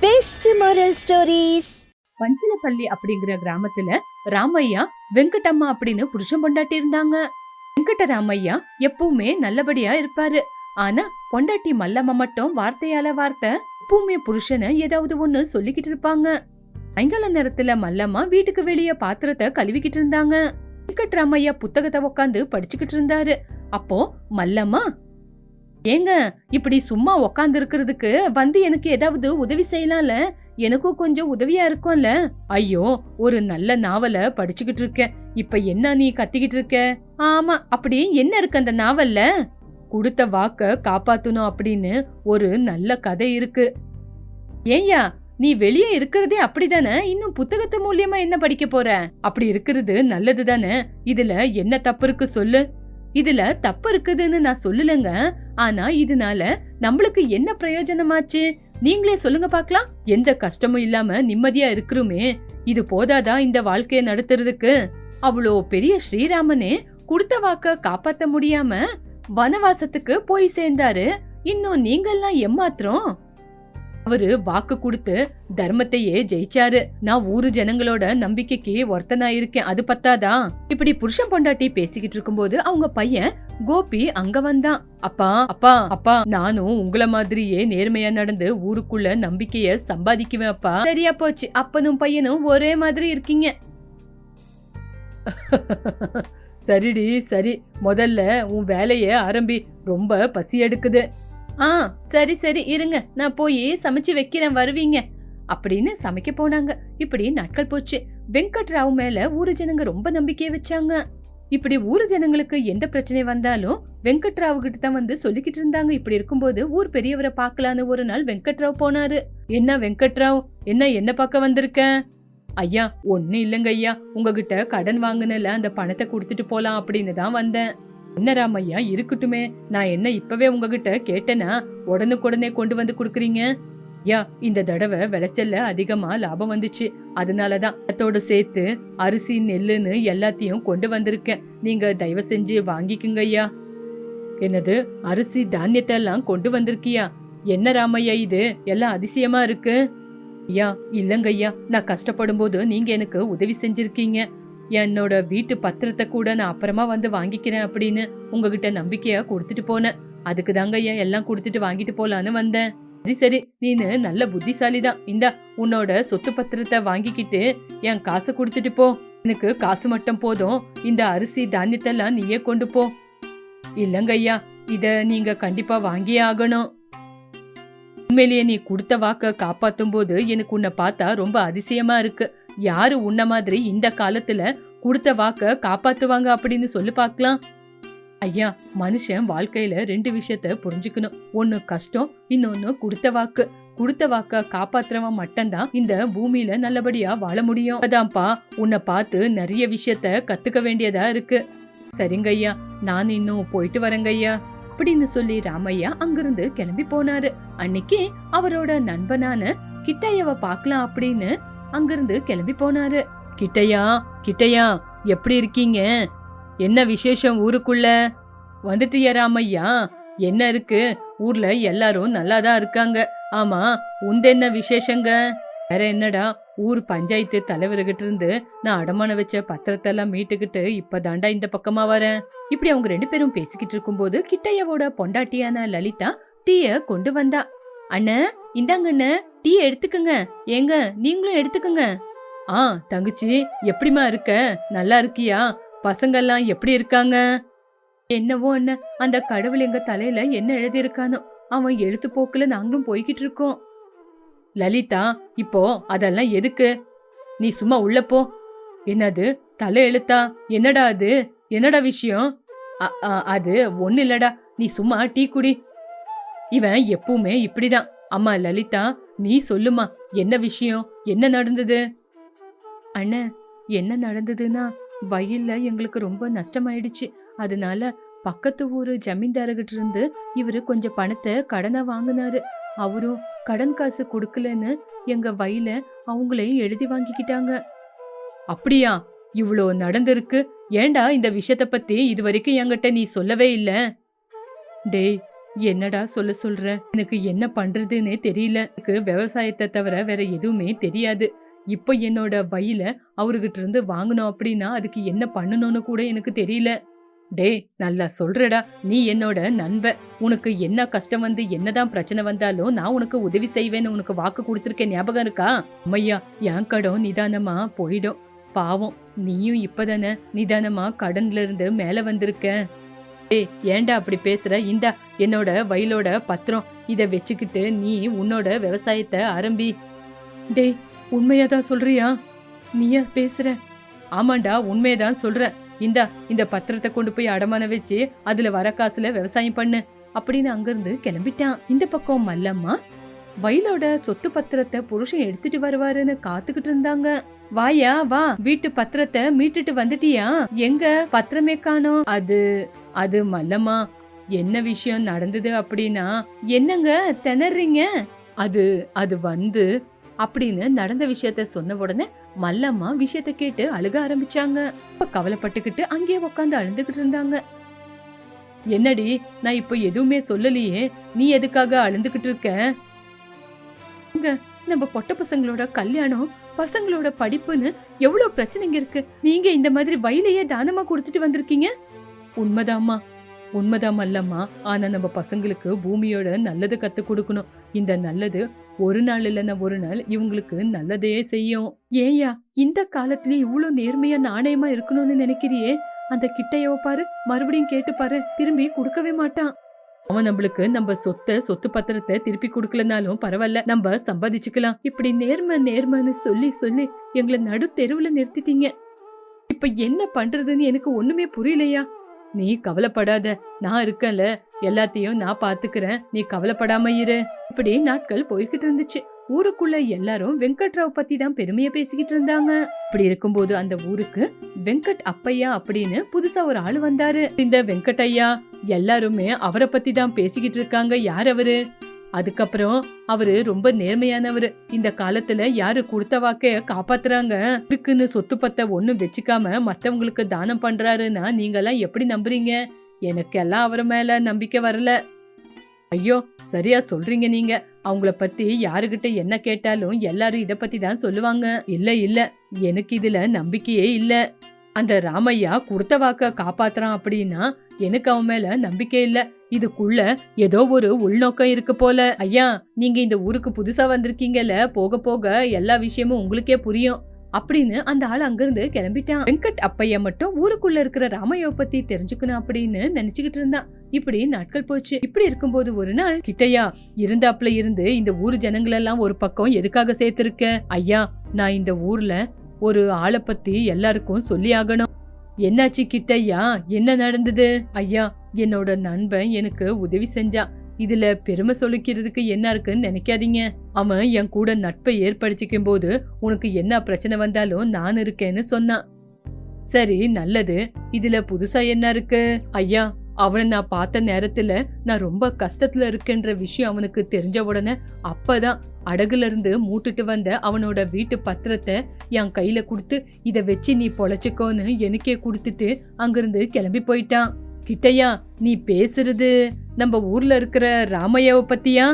Best moral stories பஞ்சிலப்பள்ளி அப்படிங்கிற கிராமத்துல ராமையா வெங்கடம்மா அப்படின்னு புருஷன் பொண்டாட்டி இருந்தாங்க. வெங்கட ராமையா எப்பவுமே நல்லபடியா இருப்பாரு. ஆனா பொண்டாட்டி மல்லம்மா மட்டும் வார்த்தையால வார்த்தை எப்பவுமே புருஷனை ஏதாவது ஒண்ணு சொல்லிக்கிட்டு இருப்பாங்க. சாயங்கால நேரத்துல மல்லம்மா வீட்டுக்கு வெளியே பாத்திரத்தை கழுவிக்கிட்டு இருந்தாங்க. வெங்கட் ராமையா புத்தகத்தை உட்காந்து படிச்சுக்கிட்டு இருந்தாரு. அப்போ மல்லம்மா ஏங்க இப்படி சும்மா உக்காந்து இருக்கிறதுக்கு வந்து எனக்கு ஏதாவது உதவி செய்யலாம்ல? எனக்கும் கொஞ்சம் உதவியா இருக்கும்ல? ஐயோ ஒரு நல்ல நாவல படிச்சுக்கிட்டு இருக்கேன். இப்ப என்ன நீ கத்திக்கிட்டு இருக்க? ஆமா அப்படி என்ன இருக்கு அந்த நாவல்ல? கொடுத்த வாக்க காப்பாத்தணும் அப்படின்னு ஒரு நல்ல கதை இருக்கு. ஏயா நீ வெளியே இருக்கிறதே அப்படிதானே? இன்னும் புத்தகத்து மூலியமா என்ன படிக்க போற? அப்படி இருக்கிறது நல்லது தானே இதுல என்ன தப்பு இருக்கு சொல்லு. இதுல தப்பு இருக்குதுன்னு நான் சொல்லலங்க. ஆனா இதனால நம்மளுக்கு என்ன பிரயோஜனமாச்சு? நீங்களே சொல்லுங்க பார்க்கலாம். எந்த கஷ்டமும் இல்லாம நிம்மதியா இருக்கிறோமே. இது போதாதா இந்த வாழ்க்கைய நடத்துறதுக்கு? அவ்வளோ பெரிய ஸ்ரீராமனே கொடுத்த வாக்க காப்பாத்த முடியாம வனவாசத்துக்கு போய் சேர்ந்தாரு. இன்னும் நீங்கெல்லாம் ஏமாத்திரம் அவரு வாக்கு கொடுத்து தர்மத்தையே ஜெயிச்சாரு. நான் ஊரு ஜனங்களோட நம்பிக்கைக்கு ஒருத்தனா இருக்கேன் அது பத்தாதா? இப்படி புருஷன் பொண்டாட்டி பேசிக்கிட்டு இருக்கும்போது அவங்க பையன் கோபி அங்க வந்தான். அப்பா அப்பா அப்பா நானும் உங்களை மாதிரியே நேர்மையா நடந்து ஊருக்குள்ள நம்பிக்கைய சம்பாதிக்குவேன் அப்பா. சரியா போச்சு. அப்பனும் பையனும் ஒரே மாதிரி இருக்கீங்க. சரிடி சரி. முதல்ல உன் வேலைய ஆரம்பி. ரொம்ப பசி எடுக்குது. ஆ சரி சரி இருங்க. நான் போய் சமைச்சு வைக்கிறேன் வருவீங்க. அப்படின்னு சமைக்க போனாங்க. இப்படி நாட்கள் போச்சு. வெங்கட்ராவ் மேல ஊரு ஜனங்க ரொம்ப நம்பிக்கையை வச்சாங்க. இப்படி ஊரு ஜனங்களுக்கு எந்த பிரச்சனை வந்தாலும் வெங்கட்ராவ் கிட்ட தான் வந்து சொல்லிக்கிட்டு இருந்தாங்க. இப்படி இருக்கும்போது ஊர் பெரியவரை பார்க்கலான்னு ஒரு நாள் வெங்கட்ராவ் போனாரு. என்ன வெங்கட்ராவ் என்ன என்ன பார்க்க வந்திருக்க? ஐயா ஒன்னும் இல்லைங்க ஐயா. உங்ககிட்ட கடன் வாங்கினல அந்த பணத்தை கொடுத்துட்டு போலாம் அப்படின்னு தான் வந்தேன். என்ன ராமையா இருக்கட்டுமே. நான் என்ன இப்பவே உங்ககிட்ட கேட்டேனா? உடனுக்குடனே கொண்டு வந்து கொடுக்குறீங்க? ஐயா இந்த தடவை விளைச்சல்ல அதிகமா லாபம் வந்துச்சு. அதனாலதான் அதோட சேர்த்து அரிசி நெல்லுன்னு எல்லாத்தையும் கொண்டு வந்திருக்கேன். நீங்க தயவு செஞ்சு வாங்கிக்குங்க ஐயா. என்னது அரிசி தானியத்தை எல்லாம் கொண்டு வந்திருக்கியா? என்ன ராமையா இது? எல்லாம் அதிசயமா இருக்கு. ஐயா. இல்லங்கய்யா நான் கஷ்டப்படும் போது நீங்க எனக்கு உதவி செஞ்சிருக்கீங்க. என்னோட வீட்டு பத்திரத்தை கூட நான் அப்புறமா வந்து வாங்கிக்கிறேன் அப்படின்னு உங்ககிட்ட நம்பிக்கையா கொடுத்துட்டு போனேன் அதுக்கு தாங்க ஐயா எல்லாம் கொடுத்துட்டு வாங்கிட்டு போலான்னு வந்தேன். சரி சரி நீனு நல்ல புத்திசாலி தான் இந்தா உன்னோட சொத்து பத்திரத்தை வாங்கிக்கிட்டு என் காசு கொடுத்துட்டு போ. எனக்கு காசு மட்டும் போதும். இந்த அரிசி தானியத்தெல்லாம் நீயே கொண்டு போ. இல்லங்கய்யா இத நீங்க கண்டிப்பா வாங்கியே ஆகணும். உண்மையிலேயே நீ கொடுத்த வாக்க காப்பாத்தும் போது எனக்கு உன்னை பார்த்தா ரொம்ப அதிசயமா இருக்கு. யாரு உன்ன மாதிரி இந்த காலத்துல கொடுத்த வாக்க காப்பாத்துவாங்க அப்படின்னு சொல்லி பார்க்கலாம் ஐயா மனுஷன் வாழ்க்கையில ரெண்டு விஷயத்த புரிஞ்சுக்கணும். ஒன்னு கஷ்டம் இன்னொன்னு கொடுத்த வாக்கு. கொடுத்த வாக்க காப்பாத்துறவன் மட்டும்தான் இந்த பூமியில நல்லபடியா வாழ முடியும். அதான்ப்பா உன்னை பார்த்து நிறைய விஷயத்த கத்துக்க வேண்டியதா இருக்கு. சரிங்க ஐயா நான் இன்னும் போயிட்டு வரேங்க ஐயா அப்படின்னு சொல்லி ராமையா அங்கிருந்து கிளம்பி போனாரு. அன்னைக்கு அவரோட நண்பனான கிட்டையவ பார்க்கலாம் அப்படின்னு அங்கிருந்து கிளம்பி போனாரு. கிட்டையா கிட்டையா எப்படி இருக்கீங்க? என்ன விசேஷம் ஊருக்குள்ள? வந்துட்டியா ராமையா என்ன இருக்கு? ஊர்ல எல்லாரும் நல்லா தான் இருக்காங்க. ஆமா உந்தென்ன விசேஷங்க? வேற என்னடா ஊர் பஞ்சாயத்து தலைவர்கிட்ட இருந்து நான் அடமான வச்ச பத்திரத்தை எல்லாம் மீட்டுக்கிட்டு இப்பதாண்டா இந்த பக்கமா வரேன் இப்படி அவங்க ரெண்டு பேரும் பேசிக்கிட்டு இருக்கும்போது கிட்டையாவோட பொண்டாட்டியான லலிதா டீய கொண்டு வந்தா. அண்ணன் இந்தாங்கண்ண டீ எடுத்துக்கங்க. ஏங்க நீங்களும் எடுத்துக்கங்க. ஆ தங்கச்சி எப்படிமா இருக்க? நல்லா இருக்கியா? பசங்கெல்லாம் எப்படி இருக்காங்க? என்னவோ என்ன அந்த கடவுள் எங்க தலையில என்ன எழுதியிருக்கானோ அவன் எழுத்து போக்குல நாங்களும் போய்கிட்டு இருக்கோம். லலிதா இப்போ அதெல்லாம் எதுக்கு? நீ சும்மா உள்ள போ. என்னது தலை எழுத்தா? என்னடா அது? என்னடா விஷயம்? அ- அது ஒன்றும் இல்லடா நீ சும்மா டீ குடி. இவன் எப்பவுமே இப்படிதான். அம்மா லலிதா நீ சொல்லுமா என்ன விஷயம்? என்ன நடந்தது? அண்ணே என்ன நடந்ததுன்னா வயல்ல எங்களுக்கு ரொம்ப நஷ்டமாயிடுச்சு. அதனால பக்கத்து ஊரு ஜமீன்தார்கிட்ட இருந்து இவரு கொஞ்சம் பணத்தை கடனை வாங்கினாரு. அவரும் கடன் காசு கொடுக்கலன்னு எங்க வயல அவங்களையும் எழுதி வாங்கிக்கிட்டாங்க. அப்படியா? இவ்வளோ நடந்திருக்கு. ஏண்டா இந்த விஷயத்த பத்தி இது வரைக்கும் என்கிட்ட நீ சொல்லவே இல்லை? டேய் என்னடா சொல்ல சொல்ற? எனக்கு என்ன பண்றதுன்னே தெரியல. எனக்கு விவசாயத்தை தவிர வேற எதுவுமே தெரியாது. இப்போ என்னோட வயல அவர்கிட்ட இருந்து வாங்கணும் அப்படின்னா அதுக்கு என்ன பண்ணணும்னு கூட எனக்கு தெரியல. டேய் நல்லா சொல்றடா. நீ என்னோட நண்ப. உனக்கு என்ன கஷ்டம் வந்து என்னதான் பிரச்சனை வந்தாலும் நான் உனக்கு உதவி செய்வேன்னு உனக்கு வாக்கு கொடுத்துருக்கேன் ஞாபகம் இருக்கா? அம்மையா என் கடன் நிதானமா போயிடும். பாவம் நீயும் இப்பதானே நிதானமா கடன்ல இருந்து மேல வந்திருக்க. டேய் ஏன்டா அப்படி பேசுற? இந்தா என்னோட வயலோட பத்திரம். இதை வச்சுக்கிட்டு நீ உன்னோட விவசாயத்தை ஆரம்பி. டேய் உண்மையாதான் சொல்றியா? நீயா பேசுற? ஆமாண்டா உண்மையதான் சொல்ற. இந்தா இந்த பத்திரத்தை கொண்டு போய் அடமான வச்சு அதுல வர காசுல விவசாயம் பண்ணு. அப்படின்னு அங்கிருந்து கிளம்பிட்டான். இந்த பக்கம் மல்லம்மா வயலோட சொத்து பத்திரத்தை புருஷன் எடுத்துட்டு வருவாருன்னு காத்துக்கிட்டு இருந்தாங்க. வாயா வா. வீட்டு பத்திரத்தை மீட்டுட்டு வந்துட்டியா? எங்க? பத்திரமே காணோம். அது அது மல்லம்மா என்ன விஷயம் நடந்தது அப்படின்னா என்னங்க திணறீங்க? அது அது வந்து அப்படின்னு நடந்த விஷயத்த சொன்ன உடனே மல்லம்மா விஷயத்த கேட்டு அழுக ஆரம்பிச்சாங்க. அப்ப கவலைப்பட்டுக்கிட்டு அங்கேயே உட்காந்து அழுந்துகிட்டு இருந்தாங்க. என்னடி நான் இப்போ எதுவுமே சொல்லலையே நீ எதுக்காக அழுந்துகிட்டு இருக்க? இங்க நம்ம பொட்ட பசங்களோட கல்யாணம் பசங்களோட படிப்புன்னு எவ்வளவு பிரச்சனைங்க இருக்கு. நீங்க இந்த மாதிரி வயலையே தானமா கொடுத்துட்டு வந்திருக்கீங்க? உண்மைதாம்மா. உண்மைதான் அல்லம்மா. ஆனா நம்ம பசங்களுக்கு பூமியோட நல்லது கத்து கொடுக்கணும். இந்த நல்லது ஒரு நாள் இல்லைன்னா ஒரு நாள் இவங்களுக்கு நல்லதே செய்யும். ஏயா இந்த காலத்துலயும் இவ்ளோ நேர்மையா நாணயமா இருக்கணும்னு நினைக்கிறியே? அந்த கிட்டையவ பாரு மறுபடியும் கேட்டு பாரு திரும்பி கொடுக்கவே மாட்டான். அவன் நம்மளுக்கு நம்ம சொத்தை சொத்து பத்திரத்தை திருப்பி கொடுக்கலனாலும் பரவாயில்ல நம்ம சம்பாதிச்சுக்கலாம். இப்படி நேர்மை நேர்மைன்னு சொல்லி சொல்லி எங்களை நடு தெருவுல நிறுத்திட்டீங்க. இப்ப என்ன பண்றதுன்னு எனக்கு ஒண்ணுமே புரியலையா? நீ கவலைப்படாத நான் இருக்கேன்ல. எல்லாத்தையும் நான் பாத்துக்கிறேன் நீ கவலைப்படாம இரு. இப்படி நாட்கள் போய்கிட்டு இருந்துச்சு. ஊருக்குள்ள எல்லாரும் வெங்கட்ராவ் பத்தி தான் பெருமையா பேசிக்கிட்டு இருந்தாங்க. இப்படி இருக்கும்போது அந்த ஊருக்கு வெங்கட் அப்பையா அப்படின்னு புதுசா ஒரு ஆளு வந்தாரு. இந்த வெங்கட் ஐயா எல்லாருமே அவரை பத்தி தான் பேசிக்கிட்டு இருக்காங்க. யார் அவரு? அதுக்கப்புறம் அவரு ரொம்ப நேர்மையானவர். இந்த காலத்துல யாரு கொடுத்த வாக்கைய காப்பாத்துறாங்க? இருக்குன்னு சொத்து பத்த ஒன்னும் வச்சுக்காம மத்தவங்களுக்கு தானம் பண்றாருன்னா நீங்கெல்லாம் எப்படி நம்புறீங்க? எனக்கெல்லாம் அவர் மேல நம்பிக்கை வரல. ஐயோ சரியா சொல்றீங்க நீங்க. அவங்கள பத்தி யாருகிட்ட என்ன கேட்டாலும் எல்லாரும் இத பத்தி தான் சொல்லுவாங்க. இல்ல இல்ல எனக்கு இதுல நம்பிக்கையே இல்ல. அந்த ராமையா கொடுத்த வாக்க காப்பாத்துறான் அப்படின்னா எனக்கு அவன் மேல நம்பிக்கை இல்ல. இதுக்குள்ள ஏதோ ஒரு உள்நோக்கம் இருக்கு போல. ஐயா நீங்க இந்த ஊருக்கு புதுசா வந்திருக்கீங்கல்ல. போக போக எல்லா விஷயமும் உங்களுக்கே புரியும். அப்படின்னு அந்த ஆள் அங்கிருந்து கிளம்பிட்டான். வெங்கட் அப்பையா மட்டும் ஊருக்குள்ள இருக்கிற ராமையோ பத்தி தெரிஞ்சுக்கணும் அப்படின்னு நினைச்சுக்கிட்டு இருந்தான். இப்படி நாட்கள் போச்சு. இப்படி இருக்கும்போது ஒரு நாள் கிட்டையா இருந்தாப்ல இருந்து இந்த ஊர் ஜனங்களெல்லாம் ஒரு பக்கம் எதுக்காக சேர்த்திருக்க? ஐயா நான் இந்த ஊர்ல ஒரு ஆளை பத்தி எல்லாருக்கும் சொல்லி ஆகணும். என்னாச்சு கிட்டையா என்ன நடந்தது? ஐயா என்னோட நண்பன் எனக்கு உதவி செஞ்சான் இதுல பெருமை சொல்லிக்கிறதுக்கு என்ன இருக்குன்னு நினைக்காதீங்க. அவன் என் கூட நட்பை ஏற்படுத்திக்கும் போது உனக்கு என்ன பிரச்சனை வந்தாலும் நான் இருக்கேன்னு சொன்னான். சரி நல்லது. இதுல புதுசா என்ன இருக்கு? ஐயா அவனை நான் பார்த்த நேரத்துல நான் ரொம்ப கஷ்டத்துல இருக்கேன்ற விஷயம் அவனுக்கு தெரிஞ்ச உடனே அப்பதான் அடகுலேருந்து மூட்டுட்டு வந்த அவனோட வீட்டு பத்திரத்தை என் கையில் கொடுத்து இதை வச்சு நீ பொழைச்சிக்கோன்னு எனக்கே கொடுத்துட்டு அங்கிருந்து கிளம்பி போயிட்டான். கிட்டையா நீ பேசுறது? நம்ம ஊர்ல இருக்கிற ராமையாவை பத்தியா?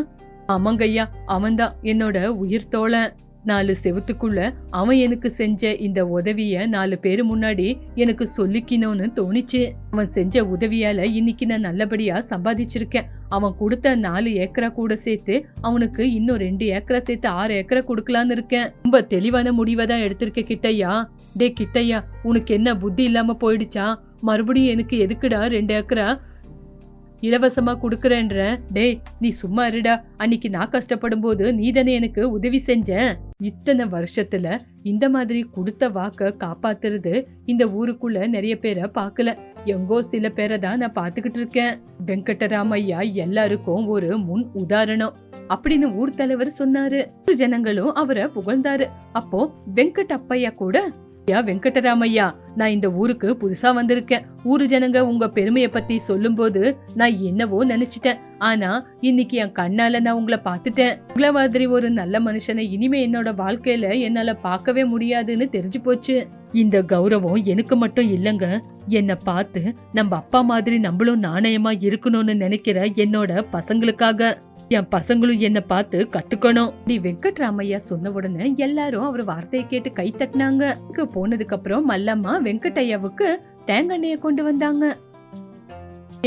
ஆமாங்கய்யா அவன்தான் என்னோட உயிர் தோழன். நாலு செவத்துக்குள்ள அவன் எனக்கு செஞ்ச இந்த உதவிய நாலு பேர் முன்னாடி எனக்கு சொல்லிக்கணும்னு தோணுச்சு. அவன் செஞ்ச உதவியால இன்னைக்கு நான் நல்லபடியா சம்பாதிச்சிருக்கேன். அவன் கொடுத்த நாலு ஏக்கரா கூட சேர்த்து அவனுக்கு இன்னும் ரெண்டு ஏக்கரா சேர்த்து ஆறு ஏக்கரா கொடுக்கலான்னு இருக்கேன். ரொம்ப தெளிவான முடிவை தான் எடுத்திருக்க கிட்டையா டே கிட்டையா உனக்கு என்ன புத்தி இல்லாம போயிடுச்சா? மறுபடியும் எனக்கு எதுக்குடா ரெண்டு ஏக்கரா இலவசமா கொடுக்குறேன்ற? டேய் நீ சும்மா இருடா. அன்னைக்கு நான் கஷ்டப்படும் போது நீ தானே எனக்கு உதவி செஞ்சேன் இத்தனை வருஷத்துல இந்த மாதிரி கொடுத்த வாக்க காப்பாத்துறது இந்த ஊருக்குள்ள நிறைய பேரை பார்க்கல. எங்கோ சில பேரை தான் நான் பார்த்துக்கிட்டு இருக்கேன். வெங்கடராமையா எல்லாருக்கும் ஒரு முன் உதாரணம். அப்படின்னு ஊர் தலைவர் சொன்னாரு. ஜனங்களும் அவரை புகழ்ந்தாரு. அப்போ வெங்கட் அப்பையா கூட ஐயா வெங்கடராமையா நான் இந்த ஊருக்கு புதுசா வந்திருக்கேன். ஊரு ஜனங்க உங்க பெருமைய பத்தி சொல்லும்போது நான் என்னவோ நினைச்சிட்டேன். ஆனா இன்னைக்கு என் கண்ணால நான் உங்களை பார்த்துட்டேன். உங்களை மாதிரி ஒரு நல்ல மனுஷனை இனிமே என்னோட வாழ்க்கையில என்னால பார்க்கவே முடியாதுன்னு தெரிஞ்சு போச்சு. இந்த கௌரவம் எனக்கு மட்டும் இல்லைங்க. என்னை பார்த்து நம்ம அப்பா மாதிரி நம்மளும் நாணயமா இருக்கணும்னு நினைக்கிற என்னோட பசங்களுக்காக. என் பசங்களும் என்ன பார்த்து கத்துக்கணும். நீ வெங்கட்ராமையா சொன்ன உடனே எல்லாரும் அவர் வார்த்தையை கேட்டு கை தட்டினாங்க. போனதுக்கு அப்புறம் மல்லம்மா வெங்கட்டையாவுக்கு தேங்காய் கொண்டு வந்தாங்க.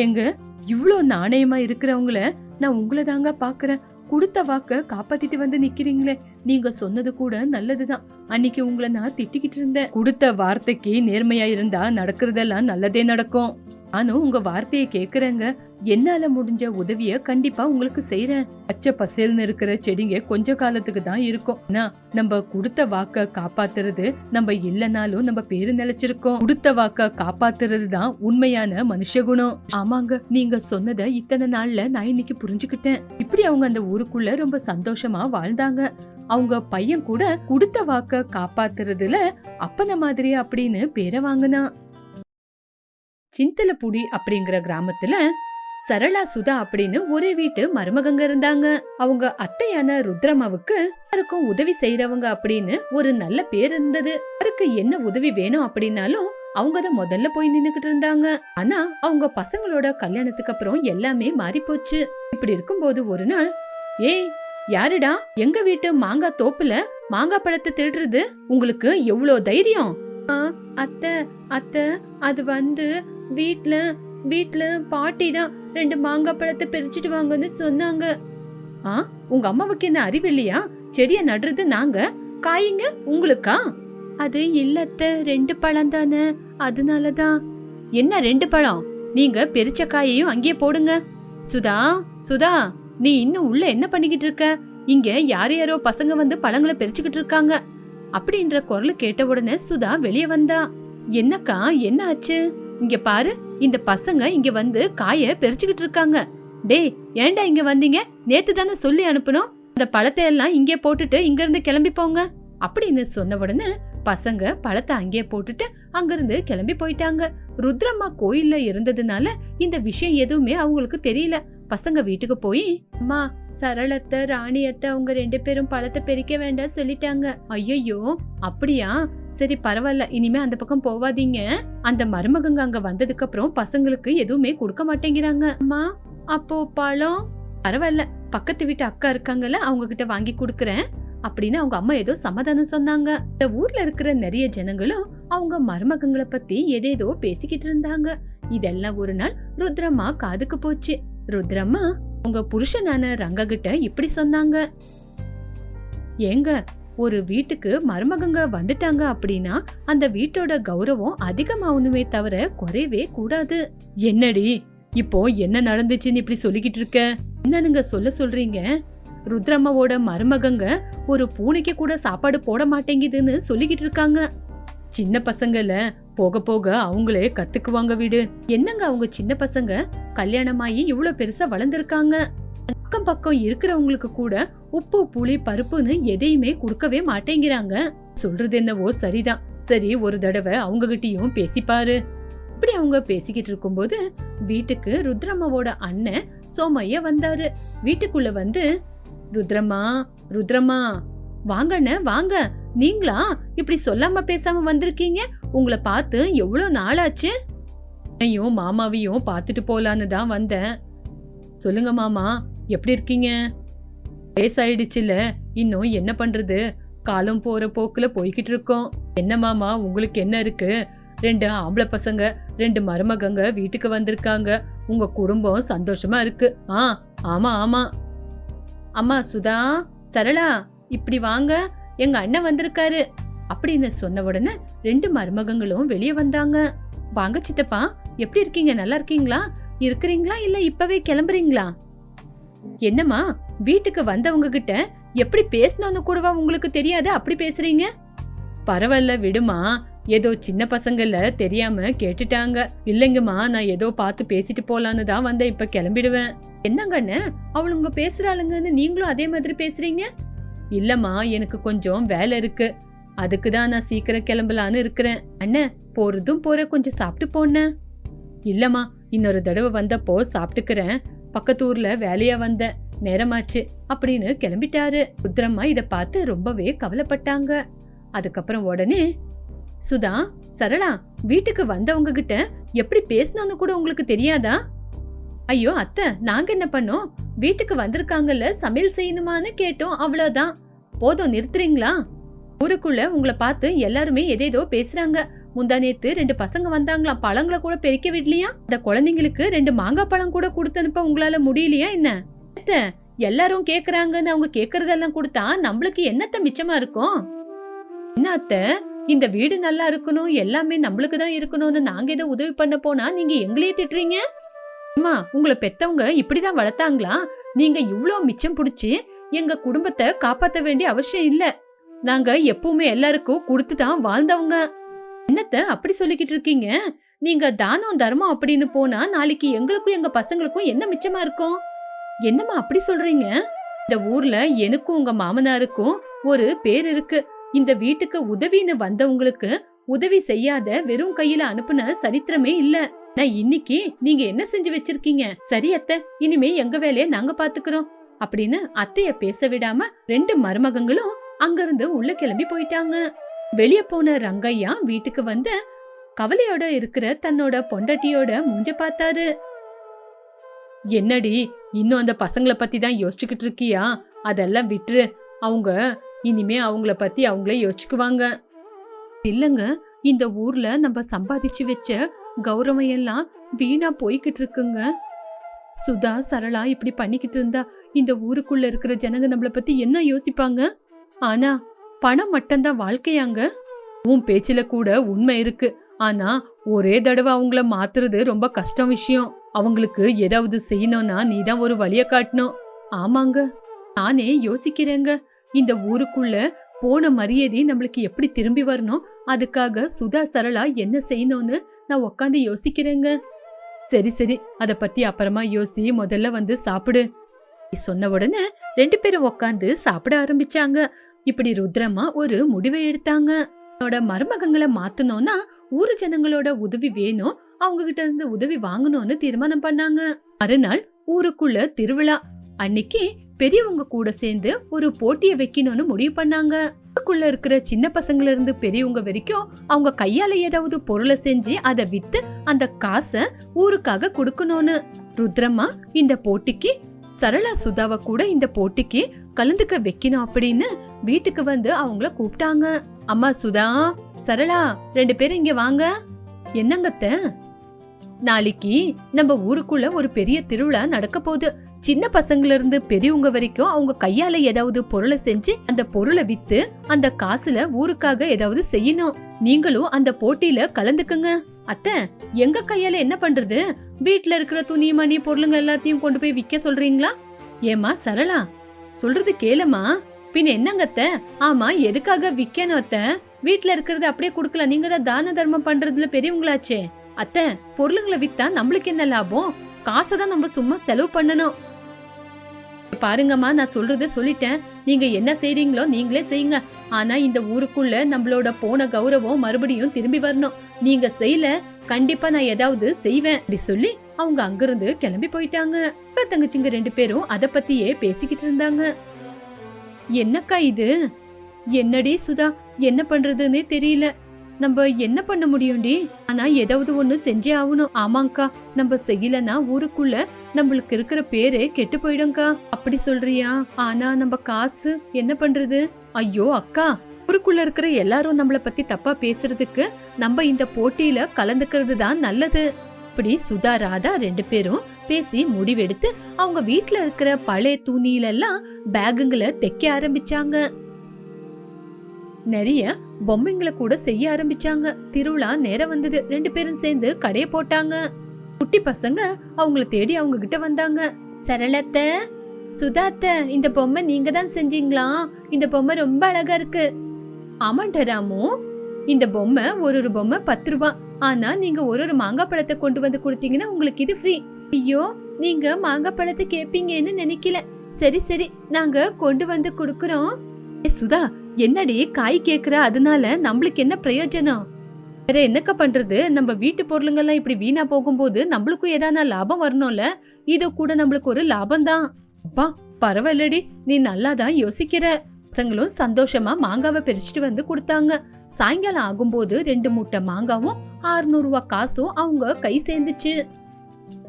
எங்க இவ்வளோ நாணயமா இருக்கிறவங்கள நான் உங்களை தாங்க பாக்குறேன். கொடுத்த வாக்க காப்பாத்திட்டு வந்து நிக்கிறீங்களே. நீங்க சொன்னது கூட நல்லதுதான். அன்னைக்கு உங்களை நான் திட்டிக்கிட்டு இருந்தேன். கொடுத்த வார்த்தைக்கு நேர்மையா இருந்தா நடக்கிறதெல்லாம் நல்லதே நடக்கும். நானும் உங்க வார்த்தையை கேக்குறேங்க. என்னால முடிஞ்ச உதவிய கண்டிப்பா உங்களுக்கு செய்யறேன் பச்சை பசேல்னு இருக்கிற செடிங்க கொஞ்ச காலத்துக்கு தான் இருக்கும். ஆனா நம்ம கொடுத்த வாக்க காப்பாத்துறது நம்ம இல்லைனாலும் நம்ம பேரு நிலைச்சிருக்கோம். கொடுத்த வாக்க காப்பாத்துறது தான் உண்மையான மனுஷ குணம். ஆமாங்க நீங்க சொன்னதை இத்தனை நாள்ல நான் இன்னைக்கு புரிஞ்சுக்கிட்டேன். இப்படி அவங்க அந்த ஊருக்குள்ள ரொம்ப சந்தோஷமா வாழ்ந்தாங்க. அவங்க பையன் கூட கொடுத்த வாக்க காப்பாத்துறதுல அப்பன மாதிரி அப்படின்னு பேரை வாங்கினான். சிந்தலப்புடி அப்படிங்கிற கிராமத்துல சரளா சுதா அப்படின்னு ஒரே வீட்டு மருமகங்க இருந்தாங்க. அவங்க அத்தையான ருத்ரமாவுக்கு யாருக்கும் உதவி செய்யறவங்க அப்படின்னு ஒரு நல்ல பேர் இருந்தது. யாருக்கு என்ன உதவி வேணும் அப்படின்னாலும் அவங்க தான் முதல்ல போய் நின்னுகிட்டு இருந்தாங்க. ஆனா அவங்க பசங்களோட கல்யாணத்துக்கு அப்புறம் எல்லாமே மாறி போச்சு இப்படி இருக்கும்போது ஒரு நாள் ஏய் யாருடா? எங்க வீட்டு மாங்காய் தோப்புல மாங்காய் பழத்தை திருடுறது? உங்களுக்கு எவ்வளோ தைரியம்? அத்தை அத்தை அது வந்து வீட்ல வீட்ல பாட்டி தான் ரெண்டு மாங்காய் பழத்தை பிரிச்சுட்டு வாங்கன்னு சொன்னாங்க. ஆ உங்க அம்மாவுக்கு என்ன அறிவு இல்லையா? செடிய நடுறது நாங்க. காய்ங்க உங்களுக்கா? அது இல்லத்த ரெண்டு பழம் தானே. அதனாலதான் என்ன ரெண்டு பழம்? நீங்க பெரிச்ச காயையும் அங்கேயே போடுங்க. சுதா சுதா நீ இன்னும் உள்ள என்ன பண்ணிக்கிட்டு இருக்க? இங்க யார் யாரோ பசங்க வந்து பழங்களை பறிச்சுக்கிட்டு இருக்காங்க. அப்படின்ற குரல் கேட்ட உடனே சுதா வெளியே வந்தா. என்னக்கா என்ன ஆச்சு? இங்க பாரு இந்த பசங்க இங்க வந்து காய பறிச்சுக்கிட்டு இருக்காங்க. டேய் ஏன்டா இங்க வந்தீங்க? நேத்து தானே சொல்லி அனுப்பணும் அந்த பழத்தை எல்லாம் இங்கே போட்டுட்டு இங்க இருந்து கிளம்பி போங்க. அப்படின்னு சொன்ன உடனே பசங்க பழத்தை அங்கேயே போட்டுட்டு அங்கிருந்து கிளம்பி போயிட்டாங்க. ருத்ரம்மா கோயில்ல இருந்ததுனால இந்த விஷயம் எதுவுமே அவங்களுக்கு தெரியல. பசங்க வீட்டுக்கு போய் அம்மா சரளத்தை ராணியத்தை அவங்க ரெண்டு பேரும் பழத்தை பெருக்க வேண்டாம் சொல்லிட்டாங்க. ஐயோ அப்படியா? சரி பரவாயில்ல. இனிமே அந்த பக்கம் போவாதீங்க. அந்த மருமகங்க அங்க வந்ததுக்கு அப்புறம் பசங்களுக்கு எதுவுமே கொடுக்க மாட்டேங்கிறாங்க. அம்மா அப்போ பழம்? பரவாயில்ல. பக்கத்து வீட்டு அக்கா இருக்காங்கல்ல அவங்க கிட்ட வாங்கி கொடுக்குறேன். அப்படின்னு அவங்க அம்மா ஏதோ சமாதானம் சொன்னாங்க. இந்த ஊர்ல இருக்கிற நிறைய ஜனங்களும் அவங்க மருமகங்களை பத்தி எதேதோ பேசிக்கிட்டு இருந்தாங்க. இதெல்லாம் ஒரு நாள் ருத்ரமா காதுக்கு போச்சு. ருத்ரம்மா உங்க புருஷனான ரங்க கிட்ட இப்படி சொன்னாங்க. ஏங்க ஒரு வீட்டுக்கு மருமகங்க வந்துட்டாங்க அப்படின்னா அந்த வீட்டோட கௌரவம் அதிகமாகணுமே தவிர குறையவே கூடாது. என்னடி இப்போ என்ன நடந்துச்சுன்னு இப்படி சொல்லிக்கிட்டு இருக்க? என்னனுங்க சொல்ல சொல்றீங்க? ருத்ரம்மாவோட மருமகங்க ஒரு பூனைக்கு கூட சாப்பாடு போட மாட்டேங்குதுன்னு சொல்லிக்கிட்டு இருக்காங்க. சின்ன பசங்கள போக போக அவங்களே கத்துக்குவாங்க வீடு. என்னங்க அவங்க சின்ன பசங்க? கல்யாணமாயி இவ்வளவு பெருசா வளர்ந்துருக்காங்க. அக்கம் பக்கம் இருக்கிறவங்களுக்கு கூட உப்பு புளி பருப்புன்னு எதையுமே கொடுக்கவே மாட்டேங்கிறாங்க. சொல்றது என்னவோ சரிதான். சரி ஒரு தடவை அவங்க கிட்டயும் பேசிப்பாரு. இப்படி அவங்க பேசிக்கிட்டு இருக்கும்போது வீட்டுக்கு ருத்ரம்மாவோட அண்ணன் சோமையா வந்தாரு. வீட்டுக்குள்ள வந்து ருத்ரம்மா ருத்ரம்மா வாங்கண்ண வாங்க. நீங்களா? இப்படி சொல்லாம பேசாம வந்திருக்கீங்க? உங்களை பார்த்து எவ்வளவு நாளாச்சு? என்னையும் மாமாவையும் பார்த்துட்டு போலான்னு தான் வந்தேன். சொல்லுங்க மாமா எப்படி இருக்கீங்க? வயசாயிடுச்சுல இன்னும் என்ன பண்றது? காலம் போற போக்குல போய்கிட்டு இருக்கோம். என்ன மாமா உங்களுக்கு என்ன இருக்கு? ரெண்டு ஆம்பளை பசங்க ரெண்டு மருமகங்க வீட்டுக்கு வந்திருக்காங்க. உங்க குடும்பம் சந்தோஷமா இருக்கு. ஆ ஆமா ஆமா. அம்மா சுதா சரளா இப்படி வாங்க. எங்க அண்ணன் வந்திருக்காரு அப்படின்னு சொன்ன உடனே ரெண்டு மருமகங்களும் வெளியே வந்தாங்க. வாங்க சித்தப்பா எப்படி இருக்கீங்க? நல்லா இருக்கீங்களா? இருக்கிறீங்களா? இல்ல இப்பவே கிளம்புறீங்களா? என்னம்மா வீட்டுக்கு வந்தவங்க கிட்ட எப்படி பேசணும்னு கூடவா உங்களுக்கு தெரியாது? அப்படி பேசுறீங்க? பரவாயில்ல விடுமா. ஏதோ சின்ன பசங்கள தெரியாம கேட்டுட்டாங்க. இல்லைங்கம்மா நான் ஏதோ பார்த்து பேசிட்டு போலான்னு தான் வந்தேன். இப்ப கிளம்பிடுவேன். என்னங்க அவளுங்க பேசுறாளுங்கன்னு நீங்களும் அதே மாதிரி பேசுறீங்க? இல்லம்மா எனக்கு கொஞ்சம் வேலை இருக்கு. அதுக்கு தான் நான் சீக்கிரம் கிளம்பலான்னு இருக்கிறேன். அண்ணன் போறதும் போற கொஞ்சம் சாப்பிட்டு போன இல்லம்மா இன்னொரு தடவை வந்தப்போ சாப்பிட்டுக்கிறேன். பக்கத்து ஊர்ல வேலையா வந்தேன் நேரமாச்சு அப்படின்னு கிளம்பிட்டாரு. ருத்ரம்மா இதை பார்த்து ரொம்பவே கவலைப்பட்டாங்க. அதுக்கப்புறம் உடனே சுதா சரளா வீட்டுக்கு வந்தவங்க கிட்ட எப்படி பேசினான்னு கூட உங்களுக்கு தெரியாதா? ஐயோ அத்தை நாங்க என்ன பண்ணோம்? வீட்டுக்கு வந்திருக்காங்கல்ல சமையல் செய்யணுமான்னு கேட்டோம் அவ்வளவுதான். போதும் நிறுத்துறீங்களா? ஊருக்குள்ள உங்களை பார்த்து எல்லாருமே எதேதோ பேசுறாங்க. முந்தா நேத்து ரெண்டு பசங்க வந்தாங்களாம் பழங்களை கூட பெருக்க விடலையா? அந்த குழந்தைங்களுக்கு ரெண்டு மாங்காய் பழம் கூட கொடுத்து அனுப்ப உங்களால முடியலையா என்ன? அத்தை, எல்லாரும் கேக்குறாங்கன்னு அவங்க கேக்குறதெல்லாம் கொடுத்தா நம்மளுக்கு என்னத்த மிச்சமா இருக்கும்? என்ன அத்தை இந்த வீடு நல்லா இருக்கணும் எல்லாமே நம்மளுக்கு தான் இருக்கணும்னு நாங்க ஏதோ உதவி பண்ண போனா நீங்க எங்களையே திட்டுறீங்க? அம்மா உங்களை பெத்தவங்க இப்படிதான் வளர்த்தாங்களா? நீங்க இவ்ளோ மிச்சம் புடிச்சு எங்க குடும்பத்தை காப்பாத்த வேண்டிய அவசியம் இல்ல. நாங்க எப்பவுமே எல்லாருக்கும் கொடுத்து தான் வாழ்ந்தவங்க. என்னத்த அப்படி சொல்லிக்கிட்டு இருக்கீங்க? நீங்க தானம் தர்மம் அப்படின்னு போனா நாளைக்கு எங்களுக்கும் எங்க பசங்களுக்கும் என்ன மிச்சமா இருக்கும்? என்னம்மா அப்படி சொல்றீங்க? இந்த ஊர்ல எனக்கும் உங்க மாமனாருக்கும் ஒரு பேர் இருக்கு. இந்த வீட்டுக்கு உதவின்னு வந்தவங்களுக்கு உதவி செய்யாத வெறும் கையில அனுப்புன சரித்திரமே இல்ல. நான் இன்னைக்கு நீங்க என்ன செஞ்சு வச்சிருக்கீங்க? சரி அத்தை இனிமே எங்க வேலைய நாங்க பாத்துக்கிறோம். அப்படின்னு அத்தைய பேச விடாம ரெண்டு மருமகங்களும் அங்கிருந்து உள்ள கிளம்பி போயிட்டாங்க. வெளிய போன ரங்கையா வீட்டுக்கு வந்து கவலையோட இருக்கிற தன்னோட பொண்டாட்டியோட மூஞ்ச பார்த்தாரு. என்னடி இன்னும் அந்த பசங்களை பத்தி தான் யோசிச்சுக்கிட்டு இருக்கியா? அதெல்லாம் விட்டுரு. அவங்க இனிமே அவங்கள பத்தி அவங்களே யோசிச்சுக்குவாங்க. இல்லங்க இந்த ஊர்ல நம்ம சம்பாதிச்சு வச்ச கௌரவம் எல்லாம் வீணா போய்கிட்டு இருக்குங்க சுதா சரளா இப்படி பண்ணிக்கிட்டு இருந்தா இந்த ஊருக்குள்ள இருக்கிற ஜனங்க நம்மள பத்தி என்ன யோசிப்பாங்க? ஆனா பணம் மட்டும்தான் வாழ்க்கையாங்க. உன் பேச்சுல கூட உண்மை இருக்கு. ஆனா ஒரே தடவை அவங்கள மாத்துறது ரொம்ப கஷ்டம் விஷயம். அவங்களுக்கு ஏதாவது செய்யணும்னா நீ தான் ஒரு வழிய காட்டணும். ஆமாங்க நானே யோசிக்கிறேங்க. இந்த ஊருக்குள்ள போன மரியாதை நம்மளுக்கு எப்படி திரும்பி வரணும்? அதுக்காக சுதா சரளா என்ன செய்யணும்னு நான் உக்காந்து யோசிக்கிறேங்க. சரி சரி. அதை பத்தி அப்புறமா யோசி முதல்ல வந்து சாப்பிடு. சொன்ன உடனே ரெண்டு பேரும் உக்காந்து சாப்பிட ஆரம்பிச்சாங்க. இப்படி ருத்ரமா ஒரு முடிவை எடுத்தாங்க. அவனோட மருமகங்களை மாத்தணும்னா ஊர் ஜனங்களோட உதவி வேணும். அவங்க கிட்ட இருந்து உதவி வாங்கணும்னு தீர்மானம் பண்ணாங்க. மறுநாள் ஊருக்குள்ள திருவிழா. அன்னைக்கு பெரியவங்க கூட சேர்ந்து ஒரு போட்டியை வைக்கணும்னு முடிவு பண்ணாங்க. ஊருக்குள்ள இருக்கிற சின்ன பசங்கள இருந்து பெரியவங்க வரைக்கும் அவங்க கையால ஏதாவது பொருளை செஞ்சு அதை வித்து அந்த காசை ஊருக்காக கொடுக்கணும்னு. ருத்ரம்மா இந்த போட்டிக்கு சரளா சுதாவை கூட இந்த போட்டிக்கு கலந்துக்க வைக்கணும் அப்படின்னு வீட்டுக்கு வந்து அவங்கள கூப்பிட்டாங்க. அம்மா சுதா சரளா ரெண்டு பேரும் இங்க வாங்க. என்னங்கத்த நாளைக்கு நம்ம ஊருக்குள்ள ஒரு பெரிய திருவிழா நடக்க போகுது. சின்ன பசங்கள்ல இருந்து பெரியவங்க வரைக்கும் அவங்க கையால ஏதாவது பொருளை செஞ்சு அந்த பொருளை வித்து அந்த காசுல ஊருக்காக ஏதாவது செய்யணும். நீங்களும் அந்த போட்டியில கலந்துக்குங்க. அத்தை எங்க கையால என்ன பண்றது? வீட்ல இருக்கிற துணி மணி பொருளுங்க எல்லாத்தையும் கொண்டு போய் விக்க சொல்றீங்களா? ஏமா சரளா சொல்றது கேளுமா பின் என்னங்க அத்தை? ஆமா எதுக்காக விக்கணும் அத்தை? வீட்ல இருக்கிறத அப்படியே கொடுக்கலாம். நீங்க தான் தான தர்மம் பண்றதுல பெரியவங்களாச்சே. அத்தை பொருளுங்களை வித்தா நம்மளுக்கு என்ன லாபம்? காசை தான் நம்ம சும்மா செலவு பண்ணணும். பாருங்கம்மா நான் சொல்றத சொல்லிட்டேன். நீங்க என்ன செய்றீங்களோ நீங்களே செய்யுங்க. ஆனா இந்த ஊருக்குள்ள நம்மளோட போன கௌரவம் மறுபடியும் திரும்பி வரணும். நீங்க செய்யல கண்டிப்பா நான் ஏதாவது செய்வேன். அப்படி சொல்லி அவங்க அங்கிருந்து கிளம்பி போயிட்டாங்க. தங்கச்சிங்க ரெண்டு பேரும் அத பத்தியே பேசிக்கிட்டு இருந்தாங்க. என்னக்கா இது? என்னடி சுதா என்ன பண்றதுன்னே தெரியல. நம்ம என்ன பண்ண முடியும்டி ஆனா ஏதாவது ஒண்ணு செஞ்சே ஆகணும். ஆமாங்கக்கா நம்ம செய்யலன்னா ஊருக்குள்ள நம்மளுக்கு இருக்கிற பேரே கெட்டு போயிடும்க்கா அப்படி சொல்றியா? ஆனா நம்ம காசு என்ன பண்றது? ஐயோ அக்கா. ஊருக்குள்ள இருக்கிற எல்லாரும் நம்மள பத்தி தப்பா பேசுறதுக்கு நம்ம இந்த போட்டியில கலந்துக்கிறது தான் நல்லது. இப்படி சுதா ராதா ரெண்டு பேரும் பேசி முடிவெடுத்து அவங்க வீட்டுல இருக்கிற பழைய துணியில எல்லாம் பேகுங்களை தைக்க ஆரம்பிச்சாங்க. நிறைய பொம்மைங்களை கூட செய்ய ஆரம்பிச்சாங்க. திருவிழா நேரம் வந்தது. ரெண்டு பேரும் சேர்ந்து கடையை போட்டாங்க. குட்டி பசங்க அவங்கள தேடி அவங்க கிட்ட வந்தாங்க. சரளத்த சுதாத்த இந்த பொம்மை நீங்க தான் செஞ்சீங்களா? இந்த பொம்மை ரொம்ப அழகா இருக்கு. ஆமாண்டா ராமு. இந்த பொம்மை ஒரு ஒரு பொம்மை பத்து ரூபா. ஆனா நீங்க ஒரு ஒரு மாங்காய் பழத்தை கொண்டு வந்து கொடுத்தீங்கன்னா உங்களுக்கு இது ஃப்ரீ ஐயோ நீங்க மாங்காய் பழத்தை கேப்பீங்கன்னு நினைக்கல. சரி சரி நாங்க கொண்டு வந்து கொடுக்கறோம். ஏ சுதா என்னடி காய் கேக்குற? அதனால நம்மளுக்கு என்ன பிரயோஜனம்? வேற என்னக்கா பண்றது? நம்ம வீட்டு பொருளுங்கெல்லாம் இப்படி வீணா போகும்போது நம்மளுக்கும் ஏதான லாபம் வரணும்ல? இது கூட நம்மளுக்கு ஒரு லாபம் தான் அப்பா பரவாயில்லடி. நீ நல்லா தான் யோசிக்கிற. பசங்களும் சந்தோஷமா மாங்காவை பிரிச்சுட்டு வந்து கொடுத்தாங்க. சாயங்காலம் ஆகும்போது ரெண்டு மூட்டை மாங்காவும் 600 ரூபாய் காசும் அவங்க கை சேர்ந்துச்சு.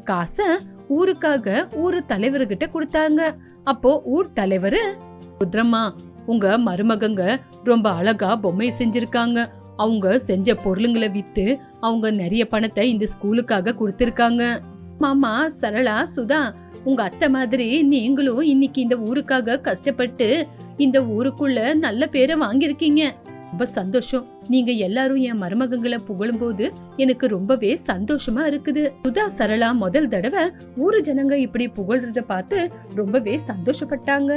காசை ஊருக்காக ஊரு தலைவர்கிட்ட கொடுத்தாங்க. அப்போ ஊர் தலைவர் ருத்ரம்மா உங்க மருமகங்க ரொம்ப அழகா பொம்மை செஞ்சிருக்காங்க. அவங்க செஞ்ச பொருளுங்களை வித்து அவங்க நிறைய பணத்தை இந்த ஸ்கூலுக்காக கொடுத்திருக்காங்க. மாமா சரளா சுதா உங்க அத்தை மாதிரி நீங்களும் இன்னைக்கு இந்த ஊருக்காக கஷ்டப்பட்டு இந்த ஊருக்குள்ள நல்ல பேரை வாங்கியிருக்கீங்க. ரொம்ப சந்தோஷம். நீங்க எல்லாரும் என் மருமகங்களை புகழும்போது எனக்கு ரொம்பவே சந்தோஷமா இருக்குது. சுதா சரளா முதல் தடவை ஊரு ஜனங்க இப்படி புகழ்றத பார்த்து ரொம்பவே சந்தோஷப்பட்டாங்க.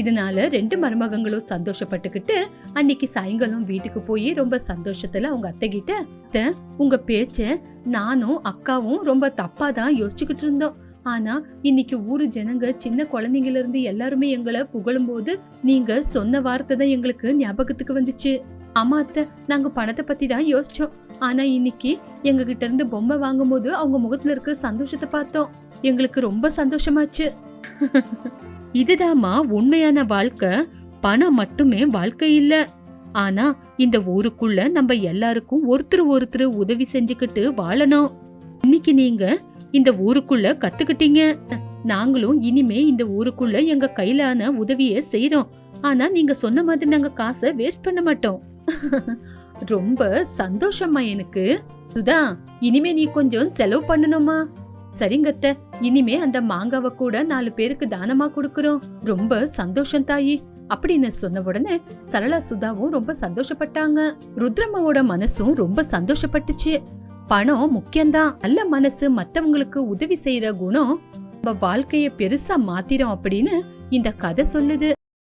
இதனால ரெண்டு மருமகங்களும் சந்தோஷப்பட்டுக்கிட்டு அன்னைக்கு சாயங்காலம் வீட்டுக்கு போய் ரொம்ப சந்தோஷத்துல அவங்க அத்தை கிட்ட உங்க பேச்ச நானும் அக்காவும் ரொம்ப தப்பா தான் யோசிச்சுக்கிட்டு இருந்தோம். ஆனா இன்னைக்கு ஊரு ஜனங்க சின்ன குழந்தைங்கள இருந்து எல்லாருமே எங்களை புகழும்போது நீங்க சொன்ன வார்த்தை தான் எங்களுக்கு ஞாபகத்துக்கு வந்துச்சு. ஆமா அத்தை நாங்க பணத்தை பத்தி தான் யோசிச்சோம். ஆனா இன்னைக்கு எங்க கிட்ட இருந்து பொம்மை வாங்கும்போது அவங்க முகத்துல இருக்கிற சந்தோஷத்தை பார்த்தோம். எங்களுக்கு ரொம்ப சந்தோஷமாச்சு. இதுதாம்மா உண்மையான வாழ்க்கை. பணம் மட்டுமே வாழ்க்கை இல்ல. ஆனா இந்த ஊருக்குள்ள நம்ம எல்லாருக்கும் ஒருத்தர் ஒருத்தர் உதவி செஞ்சுக்கிட்டு வாழணும். இன்னைக்கு நீங்க இந்த ஊருக்குள்ள கத்துக்கிட்டீங்க. நாங்களும் இனிமே இந்த ஊருக்குள்ள எங்க கையிலான உதவிய செய்றோம். ஆனா நீங்க சொன்ன மாதிரி நாங்க காசை வேஸ்ட் பண்ண மாட்டோம். ரொம்ப சந்தோஷமா எனக்கு. சுதா இனிமே நீ கொஞ்சம் செலவு பண்ணணுமா? சரிங்கத்த இனிமே அந்த மாங்காவை கூட நாலு பேருக்கு தானமா கொடுக்கறோம். ரொம்ப சந்தோஷம் தாயி. அப்படின்னு சொன்ன உடனே சரளா சுதாவும் ரொம்ப சந்தோஷப்பட்டாங்க. ருத்ரம்மாவோட மனசும் ரொம்ப சந்தோஷப்பட்டுச்சு. பணம் முக்கியம்தான். நல்ல மனசு மத்தவங்களுக்கு உதவி செய்யற குணம் நம்ம வாழ்க்கைய பெருசா மாத்திரும் அப்படின்னு இந்த கதை சொல்லுது.